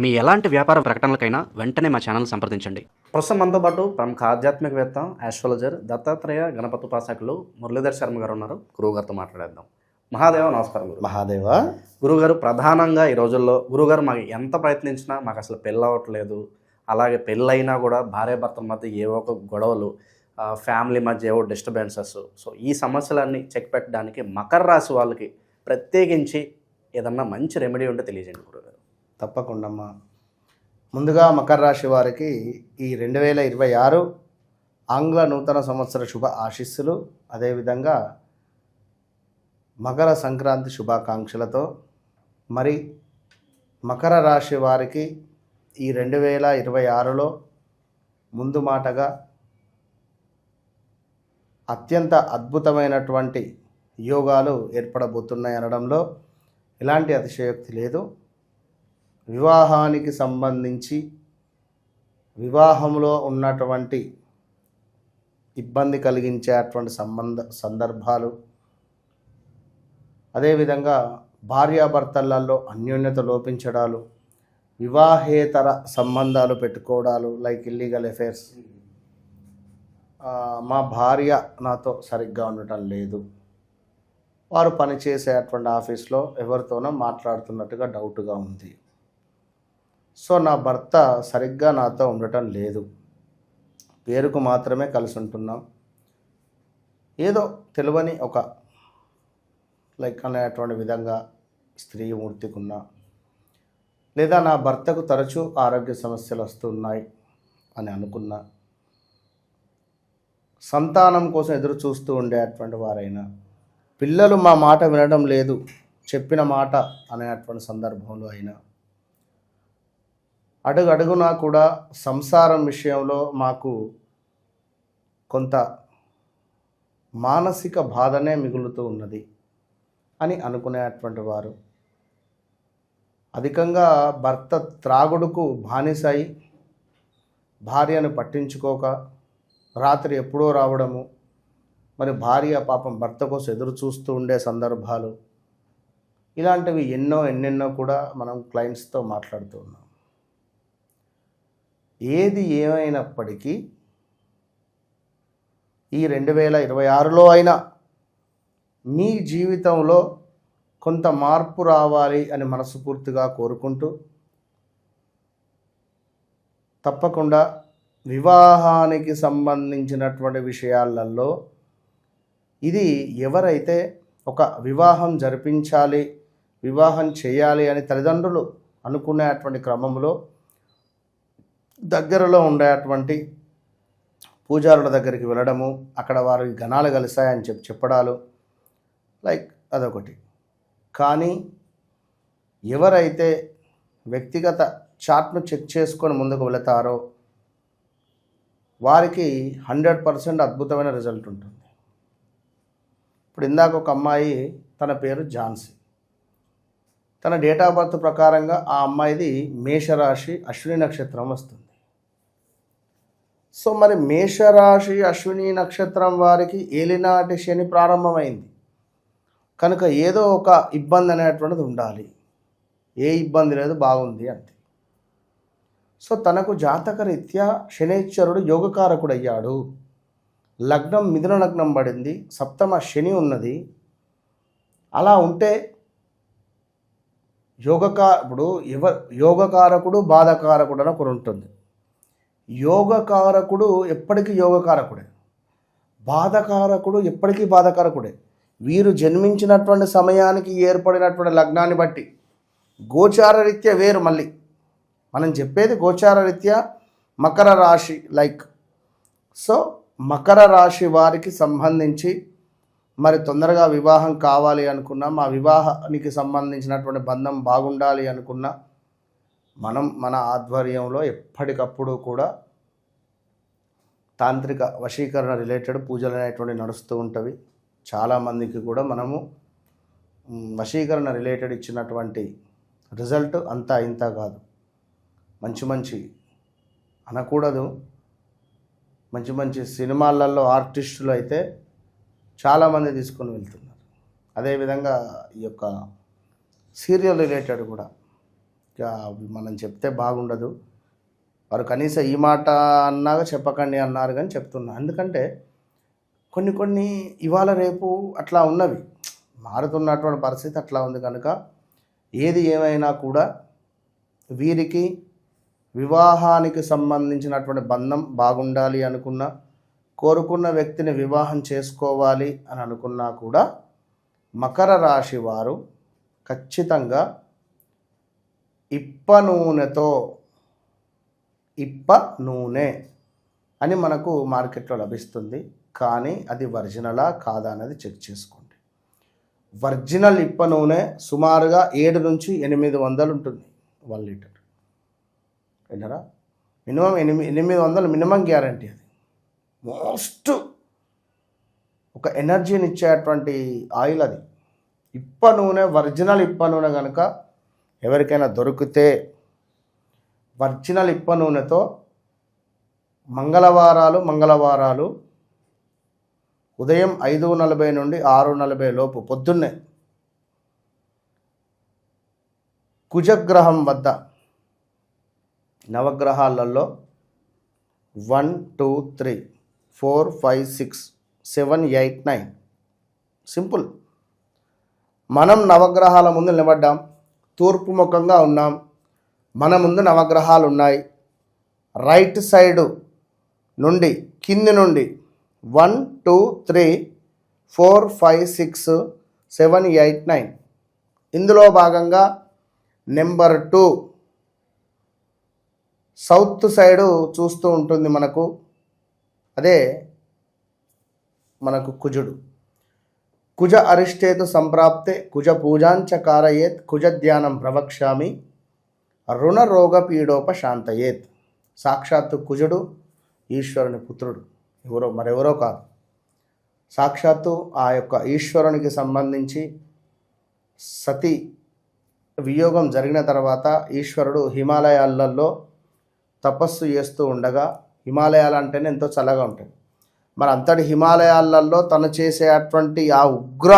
మీ ఎలాంటి వ్యాపార ప్రకటనలకైనా వెంటనే మా ఛానల్ సంప్రదించండి. ప్రస్తుతం మనతో పాటు ప్రముఖ ఆధ్యాత్మికవేత్త ఆస్ట్రాలజర్ దత్తాత్రేయ గణపతి ఉపాసకులు మురళీధర్ శర్మ గారు ఉన్నారు. గురువు గారితో మాట్లాడేద్దాం. మహాదేవ నమస్కారం గురు. మహాదేవ. గురుగారు ప్రధానంగా ఈ రోజుల్లో గురుగారు మాకు ఎంత ప్రయత్నించినా మాకు అసలు పెళ్ళి అవ్వట్లేదు. అలాగే పెళ్ళైనా కూడా భార్యాభర్తల మధ్య ఏవో ఒక గొడవలు ఫ్యామిలీ మధ్య ఏవో డిస్టర్బెన్సెస్ సో ఈ సమస్యలన్నీ చెక్ పెట్టడానికి మకర రాశి వాళ్ళకి ప్రత్యేకించి ఏదన్నా మంచి రెమెడీ ఉంటే తెలియజేయండి గురుగారు తప్పకుండా ముందుగా మకర రాశి వారికి ఈ రెండు వేల ఇరవై ఆరు ఆంగ్ల నూతన సంవత్సర శుభ ఆశీస్సులు అదేవిధంగా మకర సంక్రాంతి శుభాకాంక్షలతో మరి మకర రాశి వారికి ఈ రెండు వేల ఇరవై ఆరులో ముందు మాటగా అత్యంత అద్భుతమైనటువంటి యోగాలు ఏర్పడబోతున్నాయి అనడంలో ఎలాంటి అతిశయోక్తి లేదు. వివాహానికి సంబంధించి వివాహంలో ఉన్నటువంటి ఇబ్బంది కలిగించేటువంటి సంబంధ సందర్భాలు అదేవిధంగా భార్యాభర్తలలో అన్యోన్యత లోపించడాలు వివాహేతర సంబంధాలు పెట్టుకోవడాలు లైక్ ఇల్లీగల్ అఫైర్స్ మా భార్య నాతో సరిగ్గా ఉండటం లేదు. వారు పనిచేసేటువంటి ఆఫీస్లో ఎవరితోనో మాట్లాడుతున్నట్టుగా డౌట్గా ఉంది. సో నా భర్త సరిగ్గా నాతో ఉండటం లేదు. పేరుకు మాత్రమే కలిసి ఉంటున్నాం. ఏదో తెలియని ఒక లైక్ అనేటువంటి విధంగా స్త్రీ మూర్తికున్నా లేదా నా భర్తకు తరచూ ఆరోగ్య సమస్యలు వస్తున్నాయి అని అనుకున్నా సంతానం కోసం ఎదురు చూస్తూ ఉండేటువంటి వారైనా పిల్లలు మా మాట వినడం లేదు చెప్పిన మాట అనేటువంటి సందర్భంలో అయినా అడుగు అడుగునా కూడా సంసారం విషయంలో మాకు కొంత మానసిక బాధనే మిగులుతూ ఉన్నది అని అనుకునేటువంటి వారు. అధికంగా భర్త త్రాగుడుకు బానిసాయి భార్యను పట్టించుకోక రాత్రి ఎప్పుడో రావడము మరి భార్య పాపం భర్త కోసం ఎదురు చూస్తూ ఉండే సందర్భాలు ఇలాంటివి ఎన్నో ఎన్నెన్నో కూడా మనం క్లయింట్స్తో మాట్లాడుతూ ఉన్నాం. ఏది ఏమైనప్పటికీ ఈ రెండు వేల ఇరవై ఆరులో అయినా మీ జీవితంలో కొంత మార్పు రావాలి అని మనస్ఫూర్తిగా కోరుకుంటూ తప్పకుండా వివాహానికి సంబంధించినటువంటి విషయాలలో ఇది ఎవరైతే ఒక వివాహం జరిపించాలి వివాహం చేయాలి అని తల్లిదండ్రులు అనుకునేటువంటి క్రమంలో దగ్గరలో ఉండేటువంటి పూజారుల దగ్గరికి వెళ్ళడము అక్కడ వారికి గణాలు కలిశాయని చెప్పి చెప్పడాలు లైక్ అదొకటి. కానీ ఎవరైతే వ్యక్తిగత చార్ట్ను చెక్ చేసుకొని ముందుకు వెళతారో వారికి హండ్రెడ్ పర్సెంట్ అద్భుతమైన రిజల్ట్ ఉంటుంది. ఇప్పుడు ఇందాక ఒక అమ్మాయి తన పేరు ఝాన్సీ. తన డేట్ ఆఫ్ బర్త్ ప్రకారంగా ఆ అమ్మాయిది మేషరాశి అశ్విని నక్షత్రం వస్తుంది. సో మరి మేషరాశి అశ్విని నక్షత్రం వారికి ఏలినాటి శని ప్రారంభమైంది. కనుక ఏదో ఒక ఇబ్బంది అనేటువంటిది ఉండాలి. ఏ ఇబ్బంది లేదు బాగుంది అంతే. సో తనకు జాతకరీత్యా శనేశ్వరుడు యోగకారకుడు అయ్యాడు లగ్నం మిథున లగ్నం పడింది. సప్తమ శని ఉన్నది. అలా ఉంటే యోగకా ఇప్పుడు ఎవ యోగకారకుడు బాధకారకుడు అని ఒకటి ఉంటుంది. యోగకారకుడు ఎప్పటికీ యోగకారకుడే. బాధకారకుడు ఎప్పటికీ బాధకారకుడే. వీరు జన్మించినటువంటి సమయానికి ఏర్పడినటువంటి లగ్నాన్ని బట్టి గోచారరీత్యా వేరు మళ్ళీ. మనం చెప్పేది గోచారరీత్యా మకర రాశి లైక్. సో మకర రాశి వారికి సంబంధించి మరి తొందరగా వివాహం కావాలి అనుకున్నా మా వివాహానికి సంబంధించినటువంటి బంధం బాగుండాలి అనుకున్నా మనం మన ఆధ్వర్యంలో ఎప్పటికప్పుడు కూడా తాంత్రిక వశీకరణ రిలేటెడ్ పూజలు అనేటువంటి నడుస్తూ ఉంటవి. చాలామందికి కూడా మనము వశీకరణ రిలేటెడ్ ఇచ్చినటువంటి రిజల్ట్ అంతా ఇంత కాదు. మంచి మంచి అనకూడదు. మంచి మంచి సినిమాలలో ఆర్టిస్టులు అయితే చాలామంది తీసుకొని వెళ్తున్నారు. అదేవిధంగా ఈ యొక్క సీరియల్ రిలేటెడ్ కూడా ఇక మనం చెప్తే బాగుండదు. వారు కనీసం ఈ మాట అన్నాగా చెప్పకండి అన్నారు కానీ చెప్తున్నా. ఎందుకంటే కొన్ని కొన్ని ఇవాళ రేపు అట్లా ఉన్నవి. మారుతున్నటువంటి పరిస్థితి అట్లా ఉంది కనుక ఏది ఏమైనా కూడా వీరికి వివాహానికి సంబంధించినటువంటి బంధం బాగుండాలి అనుకున్నా కోరుకున్న వ్యక్తిని వివాహం చేసుకోవాలి అని అనుకున్నా కూడా మకర రాశి వారు ఖచ్చితంగా ఇప్ప నూనెతో ఇప్ప నూనె అని మనకు మార్కెట్లో లభిస్తుంది. కానీ అది ఒరిజినలా కాదా అనేది చెక్ చేసుకోండి. ఒరిజినల్ ఇప్ప నూనె సుమారుగా ఏడు నుంచి ఎనిమిది వందలు ఉంటుంది వన్ లీటర్. విన్నారా? మినిమం ఎనిమిది ఎనిమిది వందలు మినిమం గ్యారంటీ అది. మోస్ట్ ఒక ఎనర్జీని ఇచ్చేటువంటి ఆయిల్ అది. ఇప్ప నూనె ఒరిజినల్ ఇప్ప నూనె కనుక ఎవరికైనా దొరికితే ఒరిజినల్ ఇప్ప నూనెతో మంగళవారాలు మంగళవారాలు ఉదయం ఐదు నలభై నుండి ఆరు నలభై లోపు పొద్దున్నే కుజగ్రహం వద్ద నవగ్రహాలలో one two three four five six seven eight nine. Simple. మనం నవగ్రహాల ముందు నిలబడ్డాం. తూర్పు ముఖంగా ఉన్నాం. మన ముందు నవగ్రహాలు ఉన్నాయి. రైట్ సైడు నుండి కింది నుండి one two three four five six seven eight nine. ఇందులో భాగంగా నెంబర్ టూ. సౌత్ సైడు చూస్తూ ఉంటుంది మనకు. అదే మనకు కుజుడు. కుజ అరిష్టేతు సంప్రాప్తే కుజ పూజాంచ కారయేత్ కుజ ధ్యానం ప్రవక్ష్యామి రుణ రోగ పీడోపశాంతయేత్ సాక్షాత్తు కుజుడు ఈశ్వరుని పుత్రుడు. ఎవరో మరెవరో కాదు. సాక్షాత్తు ఆ యొక్క ఈశ్వరునికి సంబంధించి సతి వియోగం జరిగిన తర్వాత ఈశ్వరుడు హిమాలయాలలో తపస్సు చేస్తూ ఉండగా హిమాలయాలు అంటేనే ఎంతో చల్లగా ఉంటాయి మరి అంతటి హిమాలయాలలో తను చేసే అటువంటి ఆ ఉగ్ర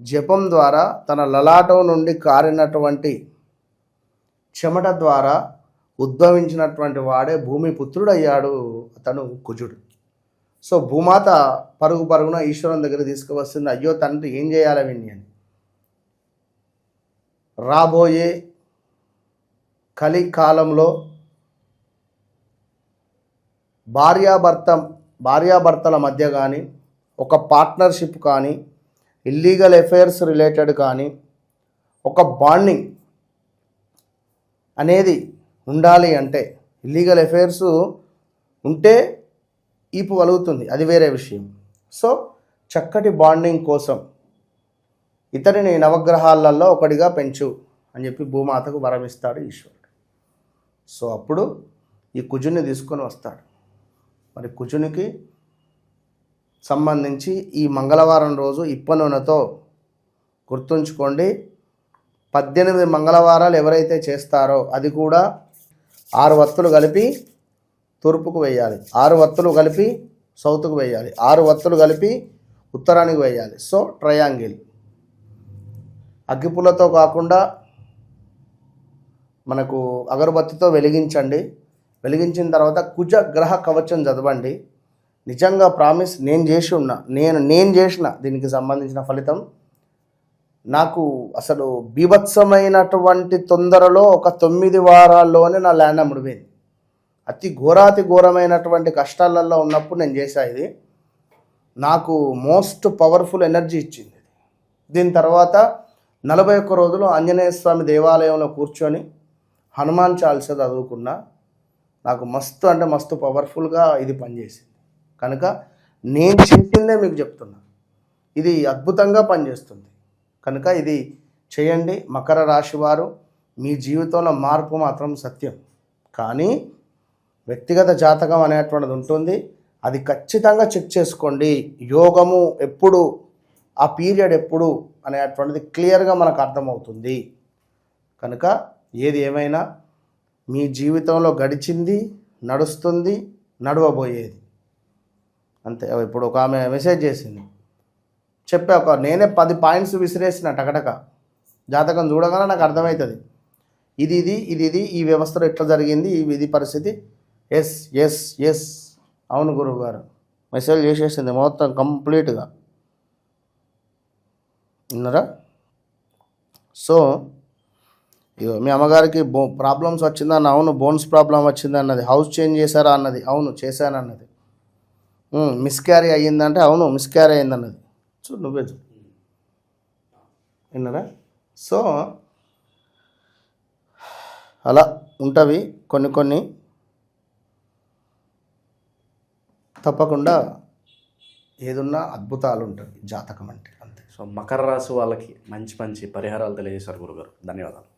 జపం ద్వారా తన లలాటం నుండి కారినటువంటి చెమట ద్వారా ఉద్భవించినటువంటి వాడే భూమి పుత్రుడయ్యాడు అతను కుజుడు. సో భూమాత పరుగు పరుగున ఈశ్వరుని దగ్గర తీసుకువస్తుంది అయ్యో తండ్రి ఏం చేయాలి విని అని. రాబోయే కలికాలంలో భార్యాభర్త భార్యాభర్తల మధ్య కానీ ఒక పార్ట్నర్షిప్ కానీ ఇల్లీగల్ ఎఫైర్స్ రిలేటెడ్ కానీ ఒక బాండింగ్ అనేది ఉండాలి అంటే ఇల్లీగల్ ఎఫైర్స్ ఉంటే ఈపు కలుగుతుంది అది వేరే విషయం. సో చక్కటి బాండింగ్ కోసం ఇతరిని నవగ్రహాలలో ఒకటిగా పెంచు అని చెప్పి భూమాతకు వరమిస్తాడు ఈశ్వరుడు. సో అప్పుడు ఈ కుజుని తీసుకొని వస్తాడు. మరి కుజునికి సంబంధించి ఈ మంగళవారం రోజు ఇప్పనూనెతో గుర్తుంచుకోండి. పద్దెనిమిది మంగళవారాలు ఎవరైతే చేస్తారో అది కూడా ఆరు వత్తులు కలిపి తూర్పుకు వేయాలి. ఆరు వత్తులు కలిపి సౌత్కు వేయాలి. ఆరు వత్తులు కలిపి ఉత్తరానికి వేయాలి. సో ట్రయాంగిల్ అగ్గిపుల్లతో కాకుండా మనకు అగరబత్తితో వెలిగించండి. వెలిగించిన తర్వాత కుజ గ్రహ కవచం చదవండి. నిజంగా ప్రామిస్ నేను చేసి ఉన్నా నేను నేను చేసిన దీనికి సంబంధించిన ఫలితం. నాకు అసలు బీభత్సమైనటువంటి తొందరలో ఒక తొమ్మిది వారాల్లోనే నా ల్యాండ్ అమ్ముడిపోయింది అతి ఘోరాతి ఘోరమైనటువంటి కష్టాలలో ఉన్నప్పుడు నేను చేశా ఇది. నాకు మోస్ట్ పవర్ఫుల్ ఎనర్జీ ఇచ్చింది దీని తర్వాత నలభై ఒక్క రోజులు ఆంజనేయ స్వామి దేవాలయంలో కూర్చొని హనుమాన్ చాలీస చదువుకున్నా. నాకు మస్తు అంటే మస్తు పవర్ఫుల్గా ఇది పనిచేసింది. కనుక నేను చేసిందే మీకు చెప్తున్నా. ఇది అద్భుతంగా పనిచేస్తుంది. కనుక ఇది చేయండి. మకర రాశి వారు మీ జీవితంలో మార్పు మాత్రం సత్యం. కానీ వ్యక్తిగత జాతకం అనేటువంటిది ఉంటుంది. అది ఖచ్చితంగా చెక్ చేసుకోండి. యోగము ఎప్పుడు ఆ పీరియడ్ ఎప్పుడు అనేటువంటిది క్లియర్గా మనకు అర్థమవుతుంది. కనుక ఏది ఏమైనా మీ జీవితంలో గడిచింది నడుస్తుంది నడవబోయేది. అంతే. ఇప్పుడు ఒక ఆమె మెసేజ్ చేసింది. చెప్పా ఒక నేనే పది పాయింట్స్ విసిరేసిన టకటక. జాతకం చూడగానే నాకు అర్థమవుతుంది. ఇది ఇది ఇది ఇది ఈ వ్యవస్థలో ఎట్లా జరిగింది ఇది పరిస్థితి. Yes yes yes. అవును గురువు గారు మెసేజ్ చేసేసింది మొత్తం కంప్లీట్గా. విన్నారా? సో ఇగో మీ అమ్మగారికి బో ప్రాబ్లమ్స్ వచ్చిందన్న అవును బోన్స్ ప్రాబ్లం వచ్చింది అన్నది హౌస్ చేంజ్ చేశారా అన్నది. అవును చేశాను అన్నది మిస్క్యారీ అయ్యిందంటే అవును మిస్క్యారీ అయింది అన్నది చూడు నువ్వే చూడు విన్నారా? సో అలా ఉంటవి కొన్ని కొన్ని. తప్పకుండా ఏదున్నా అద్భుతాలు ఉంటాయి జాతకం అంటే అంతే. సో మకర రాశి వాళ్ళకి మంచి మంచి పరిహారాలు తెలియజేశారు గురుగారు. ధన్యవాదాలు.